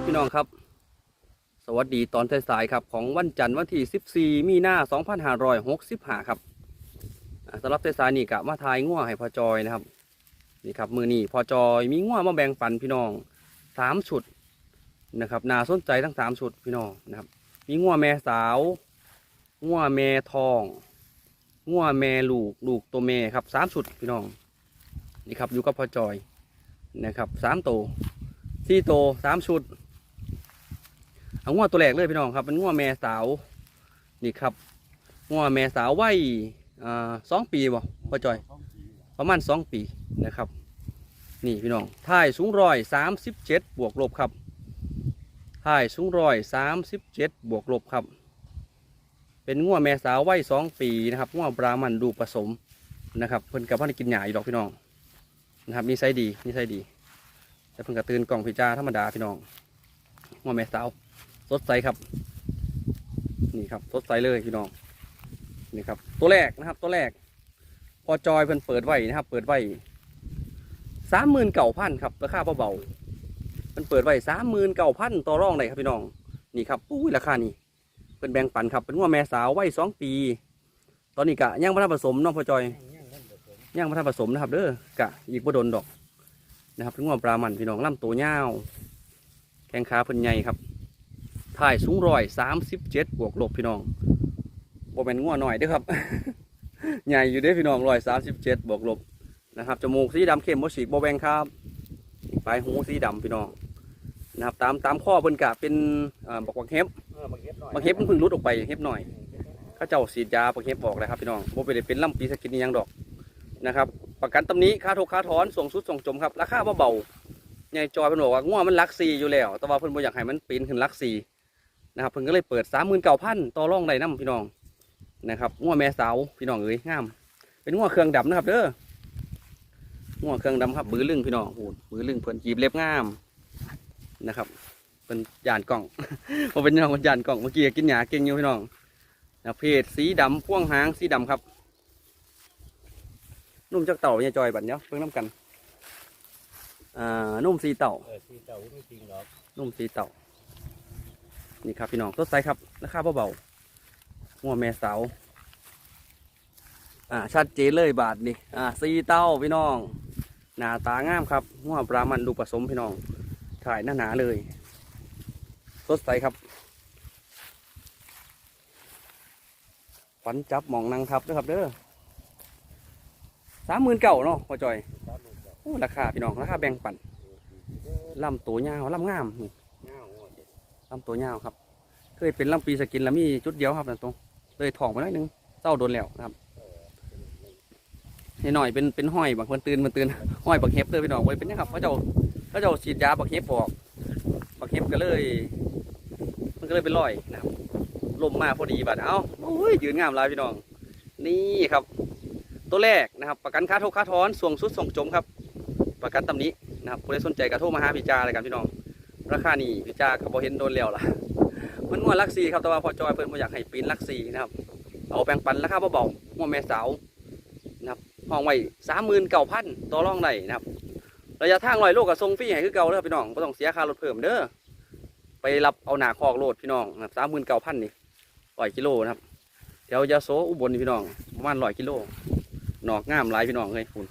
ครับพี่น้องครับ สวัสดีตอนสายๆครับของวันจันทร์วันที่ 14 มีนา2565 ครับอ่าสำหรับสายๆนี่กะมาทายง่วให้พอจอยนะครับนี่ครับมือนี่พอจอยมีง่วมาแบ่งปันพี่น้องสามชุดนะครับนาสนใจทั้งสามชุดพี่น้องนะครับ มีง่วแม่สาวง่วแม่ทองง่วแม่ลูกลูกตัวแม่ครับสามชุดพี่น้องนี่ครับอยู่กับพอจอยนะครับสามตัวสี่โตสามชุด เอาง้วตัวแรกเลยพี่น้องครับเป็นง้วแม่สาวนี่ครับง้วแม่สาววัยสองปีบ่พ่อจอย ประมาณสองปีนะครับ นี่พี่น้องท่ายสูงร้อยสามสิบเจ็ดบวกลบครับท่ายสูงร้อยสามสิบเจ็ดบวกลบครับ เป็นง้วแม่สาววัยสองปีนะครับง้วบรามันดูผสมนะครับเพิ่นกับพ่อกินหญ้าอยู่ดอกพี่น้องนะครับนิสัยดีนิสัยดี แต่เพิ่งกระตื่นกล่องพิจาธรรมดาพี่น้องหัวแม่สาว สดใสครับ นี่ครับสดใสเลยพี่น้องนี่ครับ ตัวแรกนะครับ ตัวแรก พอจอยเพิ่นเปิดไว้นะครับ เปิดไว้สามหมื่นเก่าพันครับราคาเบาๆเพิ่นเปิดไว้สามหมื่นเก่าพันต่อรองได้ครับพี่น้องนี่ครับอุ้ยราคานี่เพิ่นแบ่งปันครับเป็นหัวแม่สาวไว้สองปี ตอนนี้กะย่างพัฒนผสมน้องพอจอยย่างพัฒนผสมนะครับเด้อกะอีกบ่ดนดอกนะครับเป็นงวปลามันพี่น้องลำตัวยาวแข้งขาเพิ่นใหญ่ครับ ถ่ายสูงร้อยสามสิบเจ็ดบวกลบพี่น้องบ่เป็นงัวหน่อยเด้อครับ ใหญ่อยู่เด้อพี่น้องร้อยสามสิบเจ็ดบวกลบนะครับจมูกสีดำเข้มโมฉีกโบแบงครับปลายหูสีดำพี่น้องนะครับ ตามตามข้อเพิ่นกะเป็นอ่าบอกว่าเฮ็บเออบางเฮ็บหน่อยบางเฮ็บมันเพิ่งรุดออกไปเฮ็บหน่อยเขาเจ้าสีดยาบางเฮ็บบอกเลยครับพี่น้องโบไปได้เป็นลำปีสกินนี่ยังดอกนะครับ ประกันตำหนี้ค่าทกค่าถอนส่งสุดส่งจมครับราคาเบาๆใหญ่จอยเพิ่นบอกว่าง่วมันลักซีอยู่แล้ว แต่ว่าเพิ่นบ่อยากให้มันปีนขึ้นลักซี นะครับเพิ่นก็เลยเปิดสามหมื่นเก้าพันต่อรองได้นํพี่น้องนะครับง่วแม่สาวพี่น้องเอ้ยงาม เป็นง่วเครื่องดำนะครับเด้อง่วเครื่องดำครับ บือลึงพี่น้องโอ้โหบือลึงเพิ่นจีบเล็บงามนะครับเป็นยานกล่องพอเป็นน้องเป็นยานกล่องเมื่อกี้กินหยาเก่งอยู่พี่น้องนะเพศสีดำพ่วงหางสีดำครับนุ่มจากเต่าเนี่ยจอยบัดเนี้ยเพิ่งน้ำกันอ่านุ่มสีเต่าเออสีเต่าไม่จริงหรอกนุ่มสีเต่า นี่ครับพี่น้องสดใสครับราคาเบาๆหัวแม่สาวอ่าชัดเจนเลยบาทนี่อ่าสีเต่าพี่น้อง หน้าตางามครับหัวปลามันดูผสมพี่น้อง ถ่ายหน้าหนาเลยสดใสครับฟันจับหมองนางทับด้อครับเด้อสามหมื่นเก่าเนาะพ่อจอยโอ้ราคาพี่น้องราคาแบ่งปันลำตัวยาวลำงามนี่ ลำตัวยาวครับ เคยเป็นลำปีสกินแล้วมีจุดเดียวครับนั่นตรงเลยถ่องมาหน่อยนึงเต้าโดนแล้วนะครับนี่หน่อยเป็นเป็นห้อยบางคนตื่นมันตื่นห้อยบักเห็บเลยพี่น้องไว้เป็นนะครับเขาเจ้าเขาเจ้าฉีดยาบักเห็บออกบักเห็บก็เลย มันก็เลยเป็นรอยนะครับลมมาพอดีบัดเอ้าโอ้ยยืนงามลายพี่น้อง นี่ครับ ตัวแรกนะครับ ประกันค่าโทษค่าถอนส่วงสุดส่งจมครับ ประกันตำนี้นะครับผู้ใดสนใจก็โทรมาหาพี่จาเลยกันพี่น้อง ราคานี่พี่จ้าก็บ่เห็นโดนแล้วล่ะ มันงวดลักซีครับแต่ว่าพอจอยเพิ่นบ่อยากให้ปีนลักซีนะครับเอาแบ่งปันราคาเบาๆงวดแม่สาวนะครับห้องไว้สามหมื่นเก้าพันต่อรองได้นะครับระยะทางร้อยโลก็ส่งฟรีให้คือเก่าเด้อพี่น้องบ่ต้องเสียค่ารถเพิ่มเด้อไปรับเอาหนาคอกโลดพี่น้องนะสามหมื่นเก้าพันนี่ร้อยกิโลนะครับแถวยาโสอุบลนี่พี่น้องประมาณร้อยกิโลหนอกงามหลายพี่น้องเลยคุณ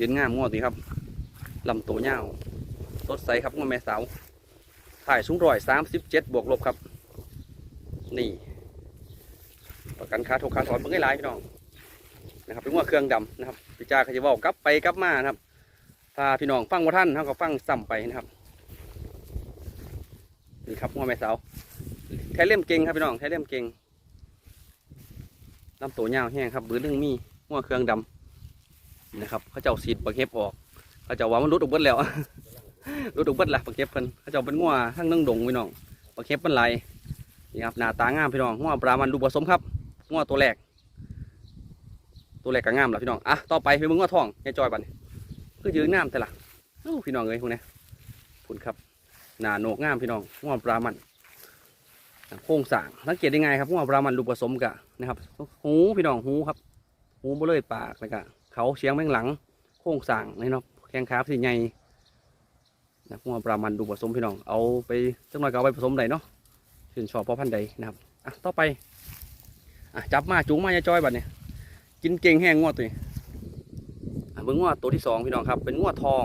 ยืนงามงวดสิครับลำตัวยา สดใสครับงวแม่สาวถ่ายสูงร้อยสามสิบเจ็ดบวกลบครับ นี่ ประกันค่าถูกค่าถอนเพิ่งให้หลายพี่น้องนะครับเป็นงวเครื่องดำนะครับพี่จ้าเขาจะบอกกลับไปกลับมานะครับถ้าพี่น้องฟังว่าท่านเขาก็ฟังซ้ำไปนะครับนี่ครับงวแม่สาวแท้เล่มเก่งครับพี่น้องแท้เล่มเก่งลำตัวยาวแห้งครับ บือเรื่องมีงวเครื่องดำนะครับเขาเจ้าสีดบักเห็บออกเขาเจ้าว่ามันรุดออกเบิดแล้ว รุดออกเบิดละบักเห็บเพิ่นเขาเจ้าเป็นงัวทั้งนึ่งดงพี่น้องบักเห็บมันไหลายนี่ครับหน้าตางามพี่น้องงัวปลามันดูผสมครับงัวตัวแรก ตัวแรกก็งามแล้วพี่น้องอะต่อไปเป็นมึงงัวทองยายจอยบันคือยืนงามแต่ละโอ้พี่น้องเอ้ยพวกนี้คุณครับหน้าโหนกงามพี่น้องงัวปลามันโครงสร้างสังเกตได้ไงครับงัวปลามันดูผสมกะนะครับหูพี่น้องหูครับหูบ่เลยปากแล้วก็เขาเสียงแมงหลัง โครงสร้างนี่เนาะแข้งขาสีใหญ่ นะงัวปลามันดูผสมพี่น้องเอาไปจังหน่อยก็เอาไปผสมใดเนาะชื่นชอบพ่อพันธุ์ใดนะครับอะต่อไปอะจับมาจูงมาอย่าจอยบัดเนี่ยกินเก่งแห้งงวดตัวนี้อะเบิ่งงวดตัวที่สองพี่น้องครับ เป็นงวดทอง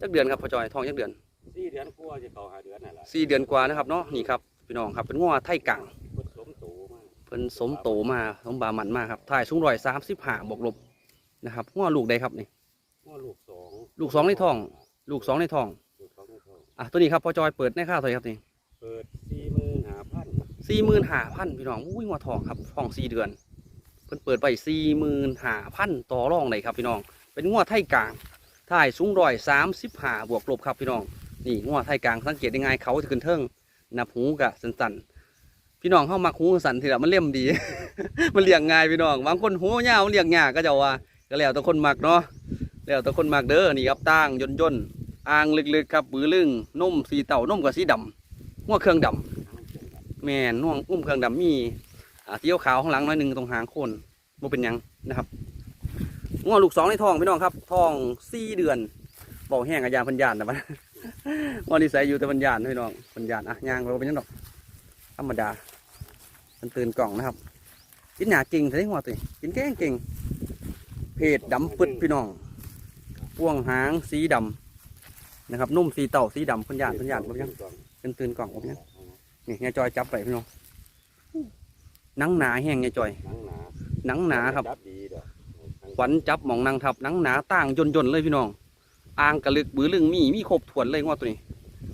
จักเดือนครับพ่อจอยทองจักเดือนสี่เดือนกว่าจะเข้าหาเดือนนั่นแหละสี่เดือนกว่านะครับเนาะนี่ครับพี่น้องครับเป็นงวดไทยกังพุทธสมตูมาเพิ่นสมโตมาสมบามันมากครับถ่ายสูงร้อยสามสิบห้าบวกลบนะครับงวดลูกใดครับนี่ว่าลูกสองลูกสองในท้อง ลูกสองในท้องลูกส องในท้องอะตัวนี้ครับพ่อจอยเปิดในค่าเท่าไหร่ครับนี่เปิดสี่หมื่นห้าพันสี่หมื่นห้าพันพี่น้องอุ้ยงวดทองครับทองสี่เดือน เพิ่นเปิดไปสี่หมื่นห้าพันต่อรองเลยครับพี่น้อง เป็นงวดไทยกลางถ่ายสูงร้อยสามสิบห้าบวกลบครับพี่น้อง นี่งวดไทยกลางสังเกตได้ง่ายเขาจะขึ้นเทิงนับหูกะสันๆพี่น้องเข้ามาหูสันทีละมันเลี่ยมดี มันเลี้ยงง่ายพี่น้องบางคนหูยาวเลี้ยงยากก็จะว่าก็แล้วแต่คนมักเนาะแล้วแต่คนมักเด้อนี่ครับตั้งย่นย่นๆ อ่างลึกๆครับบือลึงนุ่มสีเต่านุ่มกับสีดำหัวเครื่องดำแม่นน่วงอุ้มเครื่องดำมีเสี้ยวขาวข้างหลังน้อยหนึ่งตรงหางโคนบ่เป็นยังนะครับงัวลูกสองในท้องพี่น้องครับท้องสี่เดือนบอกแห้งกับยาพันยานนะมันงัวนิสัยอยู่แต่พันยานพี่น้องพันยานอะย่างเราเป็นยังดอกธรรมดามันตื่นกล่องนะครับกินหยาเก่งใช่หัวตัวกินเก่งเก่งเพศดำปึดพี่น้องพ่วงหางสีดำ นะครับนุ่มสีเต่าสีดำพันยานพันยานผมยังเป็นตื่นกล่องผมยังนี่ยายจอยจับไปพี่น้องหนังหนาแห้งยายจอยหนังหนาหนังหนาครับจับดีดอกขวัญจับหมองนางทับหนังหนาต่างยนยนๆเลยพี่น้องอ่างกระลึกบือลึงมีมีครบถ้วนเลยงวดตัวนี้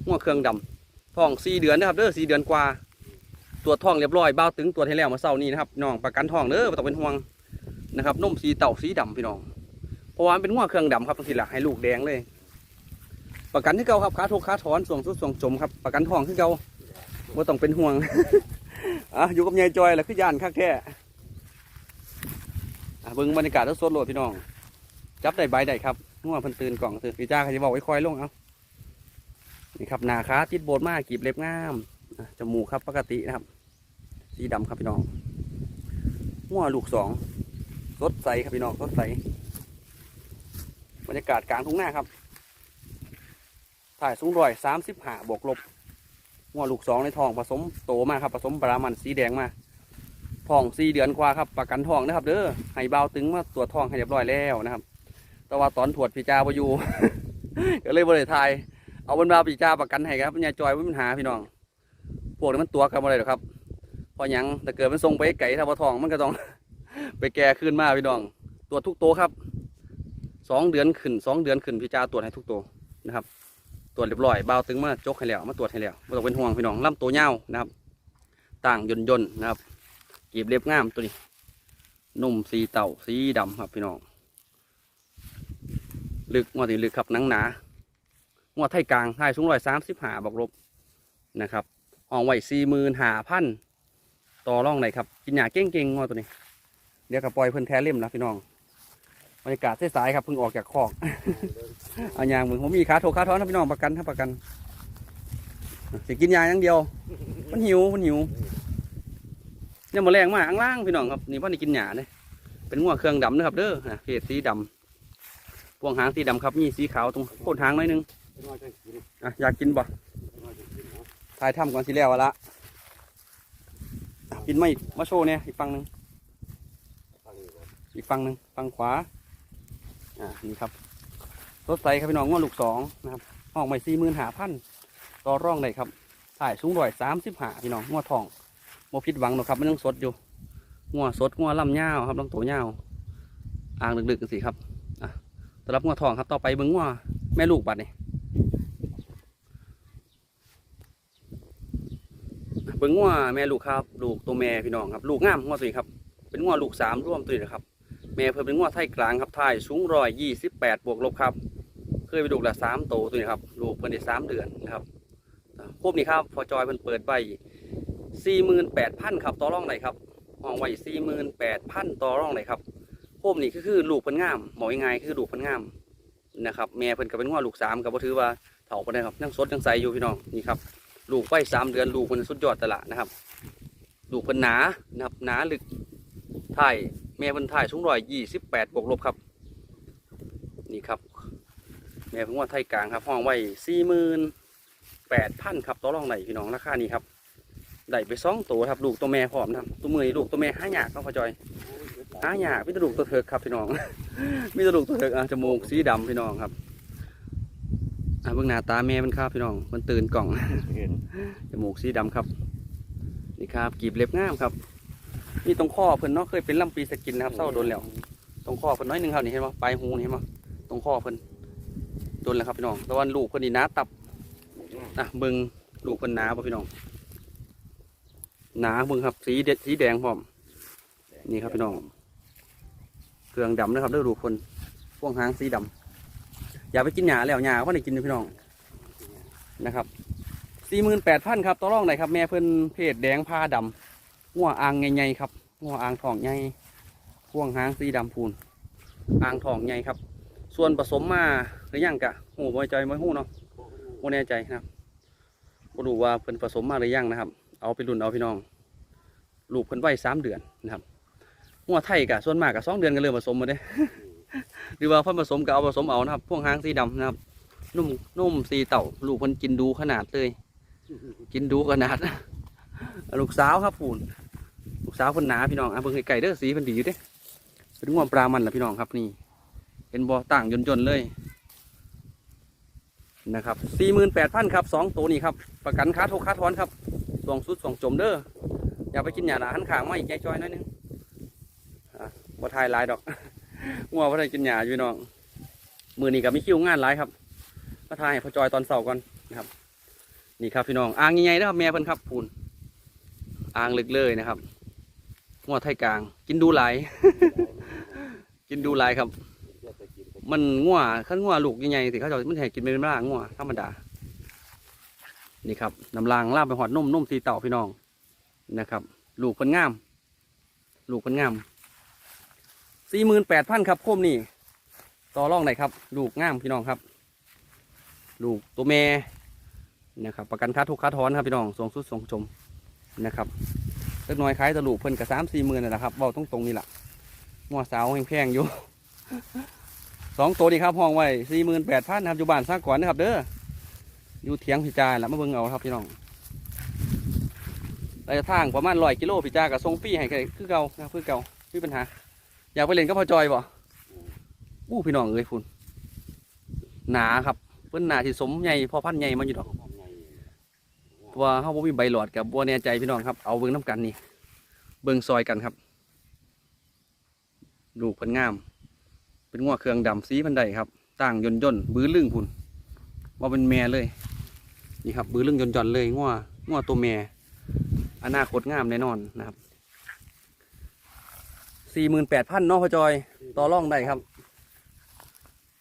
งวดเครื่องดำท้องสี่เดือนนะครับเด้อสี่เดือนกว่าตรวจท้องเรียบร้อยเบ้าตึงตรวจให้แล้วเมาเศร้านี้นะครับพี่น้องประกันท้องเด้อไม่ต้องเป็นห่วงนะครับนมสีเต่าสีดำพี่น้องเพราะว่ามันเป็นงวดเครื่องดำครับบางทีละให้ลูกแดงเลย ประกันที่เก่าครับขาทุกขาถอนส่วงสุดส่วงจมครับประกันท้องที่เก่าไม่ต้องเป็นห่วง อะอยู่กับยายจอยแหละคือย่านคักแท้อะเบิ่งบรรยากาศสดโหลดพี่น้อง จับได้ใบได้ครับง่วงพันตื่นกล่องตื่นพี่จ้าเขาจะบอกไว้คอยลงเอานี่ครับหนาขาติดโบดมากกีบเล็บงามจมูกครับปกตินะครับ สีดำครับพี่น้องง่วลูกสองสดใสครับพี่น้องสดใสบรรยากาศกลางทุ่งหน้าครับ ถ่ายสูงร้อยสามสิบห้าบวกลบง่วลูกสองในทองผสมโตมากครับผสมปลามันสีแดงมาทองสี่เดือนกว่าครับประกันทองนะครับ เด้อให้เบาตึงมาตรวจทองให้เรียบร้อยแล้วนะครับ แต่ว่าตอนถวดพี่จาบ่อยู่ก็เลยบ่ได้ทายเอาบนบาพี่จ้าประกันให้ครับยายจอยไม่มีปัญหาพี่น้อง พวกนี้มันตัวกันบ่ได้หรอครับเพอหยังแต่เกิดมันส่งไปไก่ถ้าบ่ทองมันก็ต้อง ไปแก่ขึ้นมาพี่น้อง ตรวจทุกโตครับ สองเดือนขึ้นสองเดือนขึ้นพี่จ้าตรวจให้ทุกโตนะครับ ตรวจเรียบร้อยเบาตึงมาจกให้แล้วมาตรวจให้แล้วไม่ต้องเป็นห่วงพี่น้องลำตัวยานะครับต่างยนยนๆนะครับกีบเรียบงามตัวนี้นุ่มสีเต่าสีดำครับพี่น้องลึกงวดนี้ลึกครับหนังหนางวดไทยกลางไทยสูงร้อยสามสิบห้าบอกลบนะครับห้องไว้สี่หมื่นห้าพันต่อร่องไหนครับกินหยาเก่งๆงวดตัวนี้ เดี๋ยวกับปล่อยเพิ่นแท้เล่มนะพี่น้อง รรยากาศสายๆครับเพิ่งออกจากคอกเอายางเหมือนผมมีขาโถขาท้อนนะพี่น้องประกันถ้าประกันสิกินยาอย่างเดียว มันหิวมันหิวเนี่ยมาแรงมากอังล่างพี่น้องครับนี่ว่านี่กินหยาเนี่ยเป็นงัวเครื่องดำนะครับเด้อนะเพศสีดำพวงหางสีดำครับมีสีขาวตรงโคนหางหน่อยหนึงเป็นว่าจังอะอยากกินบ่เป็นว่าจังกินเนาะถ่ายทำก่อนสิแล้วละกินไม่มาโชว์เนี่ยอีกฝั่งหนึ่งอีกฝั่งหนึ่งฝั่งขวา อ่านี่ครับรถไฟครับพี่น้องง้อลูกสองนะครับห้องใหม่สี่หมื่นหาพันต่อร่องเลยครับถ่ายสูงร้อยสามสิบหาพี่น้องง้อทองโมพิดหวังหรอกครับมันยังสดอยู่ง้อสดง้อลำยาครับลำตัวยาอ่างดึกๆกันสิครับอะสำหรับง้อทองครับต่อไปเบิ้งง้อแม่ลูกบัดนี่เบิ้งง้อแม่ลูกครับ ลูกตัวแม่พี่น้องครับ ลูกงามง้อตัวนี้ครับ เป็นง้อลูกสามร่วมตัวนะครับ แม่เพิ่มเป็นงวดไทยกลางครับไทยสูงร้อยยี่สิบแปดบวกลบครับ เคยไปดูละสามโตวตัวนี้ครับลูกเพิ่นได้สามเดือนนะครับครบนี้ครับพอจอยเพิ่นเปิดไปสี่หมื่นแปดพันครับต่อร่องไหนครับห้องไว้สี่หมื่นแปดพันต่อร่องไหนครับครบนี้ก็คือลูกเพิ่นงามหมอยงไงคือลูกเพิ่นงามนะครับแม่เพิ่นก็เป็นงวดลูกสามกับบ่าถือว่าเฒ่าปานใดครับยังสดยังใสอยู่พี่น้องนี่ครับลูกไว้สามเดือนลูกเพิ่นสุดยอดตละนะครับลูกเพิ่นหนานะครับหนาลึกไทย แม่เพิ่นถ่ายสูงร้อยยี่สิบแปดบวกลบครับ นี่ครับ แม่ม่เพิ่งว่าไทยกลางครับห้องไว้สี่หมื่นแปดพันครับต่อรองไหนพี่น้องราคานี้ครับได้ไปสองตัวครับลูกตัวแม่พร้อมนะครับตัวมือนี่ลูกตัวแม่ห้าหยากครับพ่อจอยห้าหยากมีแตะลูกตัวเถิกครับพี่น้องมีแตะลูกตัวเถิกอะจมูกสีดำพี่น้องครับอะเบื้องหน้าตาแม่มันครับพี่น้องมันตื่นกล่องเห็นจมูกสีดำครับนี่ครับกีบเล็บงามครับ นี่ตรงข้อเพิ่นเนาะเคยเป็นลำปีสกินนะครับเศร้าโดนแล้วตรงข้อเพิ่นน้อยหนึ่งครับนี่เห็นไหมปลายหูนี่เห็นไหมตรงข้อเพิ่นโดนแล้วครับพี่น้องต่ว่าลูกเพิ่นนี่หนาตับอะเบิงลูกเพิ่นหนาป่ะพี่น้องหนาเบิงครับสีเด็ดสีแดงพร้อมนี่ครับพี่น้องเครื่องดำนะครับเด้อลูกเพิ่นพวงหางสีดำอย่าไปกินหญ้าแล้วหญ้าเขาได้กินพี่น้องนะครับสี่หมื่นแปดพันครับต่อรองไหนครับ แม่เพิ่นเพศแดงผ้าดำหัวอ่างใหญ่ๆครับ หัวอ่างทองใหญ่พ่วงหางสีดำพูนอ่างทองใหญ่ครับ ส่วนผสมมาหรือยังกะหูบ่ใจไม่หูเนาะบ่แน่ใจนะครับบ่รู้ว่าเพิ่นผสมมาหรือยังนะครับ เอาไปรุ่นเอาพี่น้องลูกเพิ่นไว้สามเดือนนะครับหัวไทยกะส่วนมากกะสองเดือนก็เริ่มผสมมาเด้หรือว่าเพิ่นผสมก็เอาผสมเอานะครับพ่วงหางสีดำนะครับ นุ่มนุ่มสีเต่าลูกเพิ่นกินดูขนาดเลย กินดูขนาด ลูกสาวครับปูน ลูกสาวคนหนาพี่น้องอะเบิ่งไก่เด้อสีมันดีอยู่เด้เป็นงวงปลามันล่ะพี่น้องครับนี่ เป็นบ่อต่างยนยนๆเลยนะครับสี่หมื่นแปดพันครับสองตัวนี้ครับประกันค่าทุกค่าถอนครับสองสุดสองจมเด้ออย่าไปกินหยาหนาหันขางมาอีกแก่จ้อยน้อยนึงอะบ่ทายลายดอกงัวบ่ได้กินหยาอยู่พี่น้องมือนี้กับมีคิวงานหลายครับมาทายพอจอยตอนเสาร์ก่อนนะครับ นี่ครับพี่น้องอ่างใหญ่ๆนะครับแม่เพิ่นครับพูนอ่างลึกเลยนะครับ งวไทยกลาง กินดูหลาย กินดูหลายครับ มันงัวขั้นงัวลูกใหญ่ๆสิเขาจะมันให้กินเป็นน้ำลางงัวธรรมดา นี่ครับน้ำลางลาบไปหอดนุ่มนุ่มสีเต่าพี่น้องนะครับ ลูกเพิ่นงาม ลูกเพิ่นงามสี่หมื่นแปดพันครับโคมนี่ต่อรองไหนครับ ลูกงามพี่น้องครับ ลูกตัวแม่นะครับ ประกันค่าทุกค่าถอนครับพี่น้องส่งสุดส่งชมนะครับ เล็กน้อยขายตะลูกเพิ่นกับสามสี่หมื่นนั่แหละครับเบาตรงตรงนี่แหละหัวสาวแพงๆอยู่สองตัวนี้ครับห้องไว้สี่หมื่นแปดพันครับอยู่บ้านสร้างก่อนนะครับ เด้ออยู่เถียงพิจารแล้วมาเบิ่งเอาครับพี่น้องระยะทางประมาณร้อยกิโลพิจารกับทรงฟรีให้คือเก่านะครับคือเก่าไม่มีปัญหา อยากไปเล่นก็พอจอยบ่อู้พี่น้องเอ้ยคุณหนาครับเพิ่นหนาที่สมใหญ่พอพันใหญ่มาอยู่ดอก ทำไง เพราะ ว่าเขาบ่มีใบหลอดกับบัวแน่ใจพี่น้องครับ เอาเบิ่งน้ำกันนี่ เบิ่งซอยกันครับ ลูกเพันงาม เป็นงัวเครื่องดำสีพันใดครับต่างย่นย่นบื้อลึงพุ่นว่าเป็นแม่เลย นี่ครับ บื้อลึงย่นย่นเลยงัวงัวตัวแม่อนาคตงามแน่นอนนะครับสี่หมื่นแปดพันเนาะพ่อจอยต่อร่องได้ครับ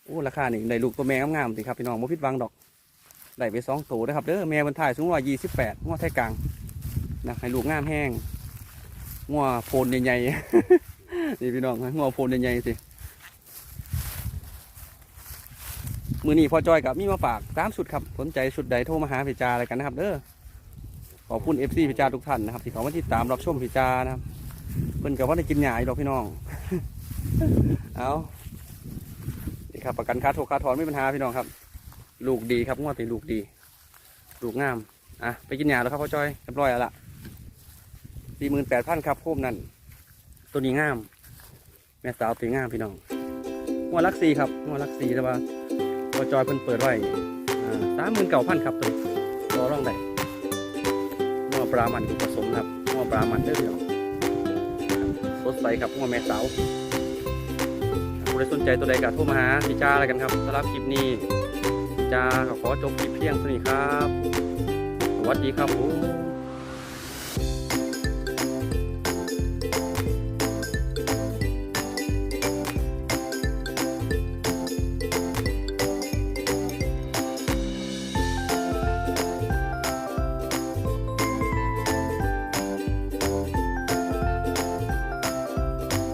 โอ้ราคานี่ได้ลูกตัวแม่งามๆสิครับพี่น้องบ่ผิดหวังดอก ได้ไปสองตัวนะครับเด้อแม่บรรทายสูงร้อยยี่สิบแปดงวไทยกลางนะให้ลูกงามแห้งงัวโพนใหญ่ๆ นี่พี่น้องงัวโพนใหญ่ๆสิมือนี้พอจอยกับมีมาฝากสามชุดครับสนใจชุดใดโทรมาหาพิจาอะไรกันนะครับเด้อขอบคุณเอฟซีพิจาทุกท่านนะครับที่เขามาติดตามรับชมพิจานะครับเพิ่นกับว่าได้กินหยาอยู่ดอกพี่น้องเอานี่ครับประกันค่าโทรค่าถอนไม่มีปัญหาพี่น้องครับ ลูกดีครับงวดเป็นลูกดี ลูกงาม อะ ไปกินยาแล้วครับพ่อจอยเรียบร้อยแล้วล่ะสี่หมื่นแปดพันครับโคมนั่น ตัวนี้งาม แม่สาวตัวงามพี่น้องงวดลักซีครับงวดลักซีแต่ว่าพ่อจอยเพิ่นเปิดไว้สามหมื่นเก้าพันครับตัวรอร่องได้งวดปลามันผสมครับงวดปลามันเด้อพี่น้องสดใสครับงวดแม่สาวผู้ใดสนใจตัวใดก็โทรมาหาพี่จ้าอะไรกันครับสำหรับคลิปนี้ จ้าขอจบคลิปเพียงเท่านี้ครับ สวัสดีครับผม